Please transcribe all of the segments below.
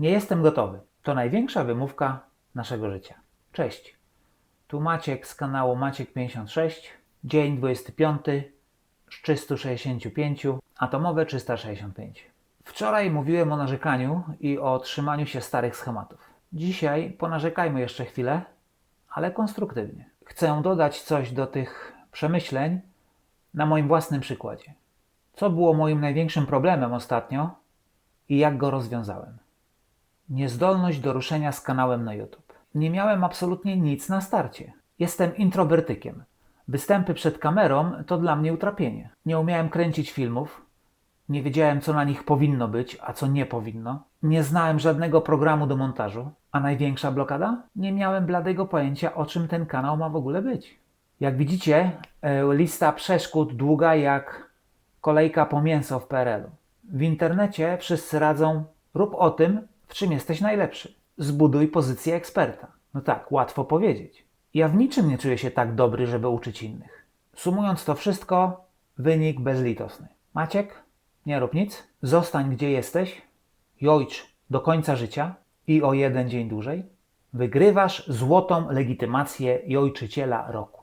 Nie jestem gotowy. To największa wymówka naszego życia. Cześć. Tu Maciek z kanału Maciek56. Dzień 25 z 365, atomowe 365. Wczoraj mówiłem o narzekaniu i o trzymaniu się starych schematów. Dzisiaj ponarzekajmy jeszcze chwilę, ale konstruktywnie. Chcę dodać coś do tych przemyśleń na moim własnym przykładzie. Co było moim największym problemem ostatnio i jak go rozwiązałem? Niezdolność do ruszenia z kanałem na YouTube. Nie miałem absolutnie nic na starcie. Jestem introwertykiem. Występy przed kamerą to dla mnie utrapienie. Nie umiałem kręcić filmów, nie wiedziałem, co na nich powinno być, a co nie powinno. Nie znałem żadnego programu do montażu. A największa blokada? Nie miałem bladego pojęcia, o czym ten kanał ma w ogóle być. Jak widzicie, e, lista przeszkód długa jak kolejka po mięso w PRL-u. W internecie wszyscy radzą, rób o tym, w czym jesteś najlepszy. Zbuduj pozycję eksperta. No tak, łatwo powiedzieć. Ja w niczym nie czuję się tak dobry, żeby uczyć innych. Sumując to wszystko, wynik bezlitosny. Maciek, nie rób nic, zostań gdzie jesteś, jojcz do końca życia i o jeden dzień dłużej. Wygrywasz złotą legitymację jojczyciela roku.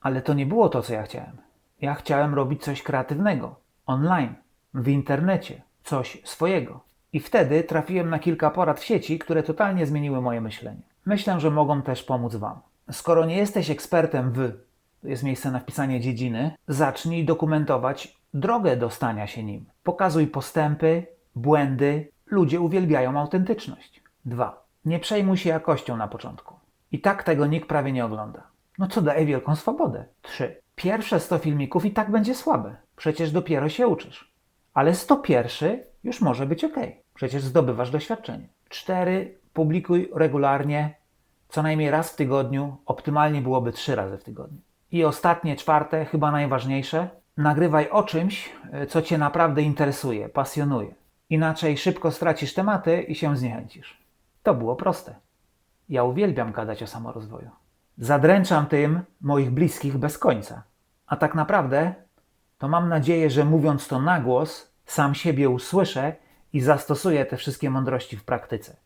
Ale to nie było to, co ja chciałem. Ja chciałem robić coś kreatywnego, online, w internecie, coś swojego. I wtedy trafiłem na kilka porad w sieci, które totalnie zmieniły moje myślenie. Myślę, że mogą też pomóc Wam. Skoro nie jesteś ekspertem w, jest miejsce na wpisanie dziedziny, zacznij dokumentować drogę do stania się nim. Pokazuj postępy, błędy. Ludzie uwielbiają autentyczność. 2. Nie przejmuj się jakością na początku. I tak tego nikt prawie nie ogląda. No co daje wielką swobodę. 3. Pierwsze 100 filmików i tak będzie słabe. Przecież dopiero się uczysz. Ale 101 już może być ok. Przecież zdobywasz doświadczenie. 4. Publikuj regularnie, co najmniej raz w tygodniu. Optymalnie byłoby 3 razy w tygodniu. I ostatnie, czwarte, chyba najważniejsze. Nagrywaj o czymś, e, co Cię naprawdę interesuje, pasjonuje. Inaczej szybko stracisz tematy i się zniechęcisz. To było proste. Ja uwielbiam gadać o samorozwoju. Zadręczam tym moich bliskich bez końca. A tak naprawdę to mam nadzieję, że mówiąc to na głos, sam siebie usłyszę i zastosuję te wszystkie mądrości w praktyce.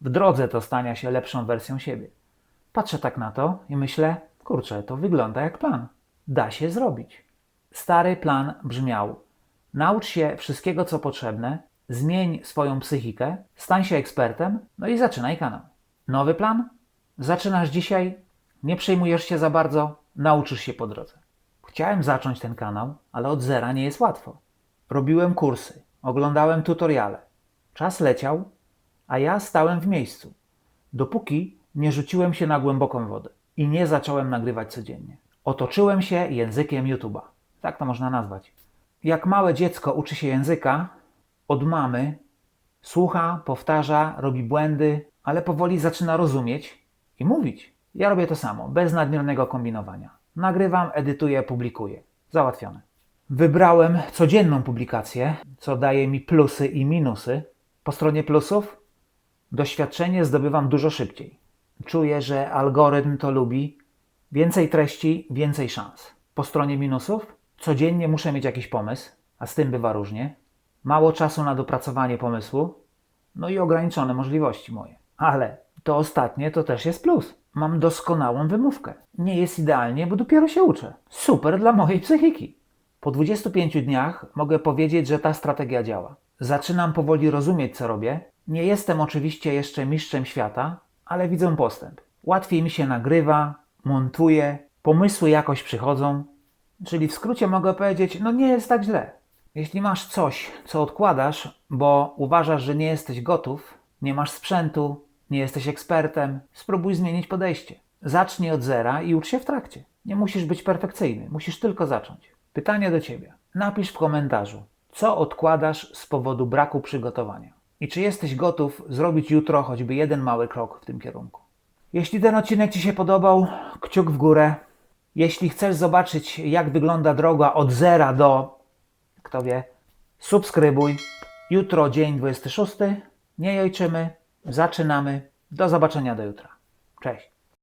W drodze do stania się lepszą wersją siebie. Patrzę tak na to i myślę, kurczę, to wygląda jak plan. Da się zrobić. Stary plan brzmiał: naucz się wszystkiego, co potrzebne, zmień swoją psychikę, stań się ekspertem, no i zaczynaj kanał. Nowy plan? Zaczynasz dzisiaj, nie przejmujesz się za bardzo, nauczysz się po drodze. Chciałem zacząć ten kanał, ale od zera nie jest łatwo. Robiłem kursy, oglądałem tutoriale. Czas leciał, a ja stałem w miejscu, dopóki nie rzuciłem się na głęboką wodę i nie zacząłem nagrywać codziennie. Otoczyłem się językiem YouTube'a. Tak to można nazwać. Jak małe dziecko uczy się języka od mamy, słucha, powtarza, robi błędy, ale powoli zaczyna rozumieć i mówić. Ja robię to samo, bez nadmiernego kombinowania. Nagrywam, edytuję, publikuję. Załatwione. Wybrałem codzienną publikację, co daje mi plusy i minusy. Po stronie plusów doświadczenie zdobywam dużo szybciej. Czuję, że algorytm to lubi. Więcej treści, więcej szans. Po stronie minusów codziennie muszę mieć jakiś pomysł, a z tym bywa różnie. Mało czasu na dopracowanie pomysłu, no i ograniczone możliwości moje. Ale to ostatnie to też jest plus. Mam doskonałą wymówkę. Nie jest idealnie, bo dopiero się uczę. Super dla mojej psychiki. Po 25 dniach mogę powiedzieć, że ta strategia działa. Zaczynam powoli rozumieć, co robię. Nie jestem oczywiście jeszcze mistrzem świata, ale widzę postęp. Łatwiej mi się nagrywa, montuje, pomysły jakoś przychodzą. Czyli w skrócie mogę powiedzieć, no nie jest tak źle. Jeśli masz coś, co odkładasz, bo uważasz, że nie jesteś gotów, nie masz sprzętu, nie jesteś ekspertem, spróbuj zmienić podejście. Zacznij od zera i ucz się w trakcie. Nie musisz być perfekcyjny, musisz tylko zacząć. Pytanie do Ciebie. Napisz w komentarzu, co odkładasz z powodu braku przygotowania. I czy jesteś gotów zrobić jutro choćby jeden mały krok w tym kierunku. Jeśli ten odcinek Ci się podobał, kciuk w górę. Jeśli chcesz zobaczyć, jak wygląda droga od zera do, kto wie, subskrybuj. Jutro dzień 26. Nie jojczymy. Zaczynamy. Do zobaczenia do jutra. Cześć.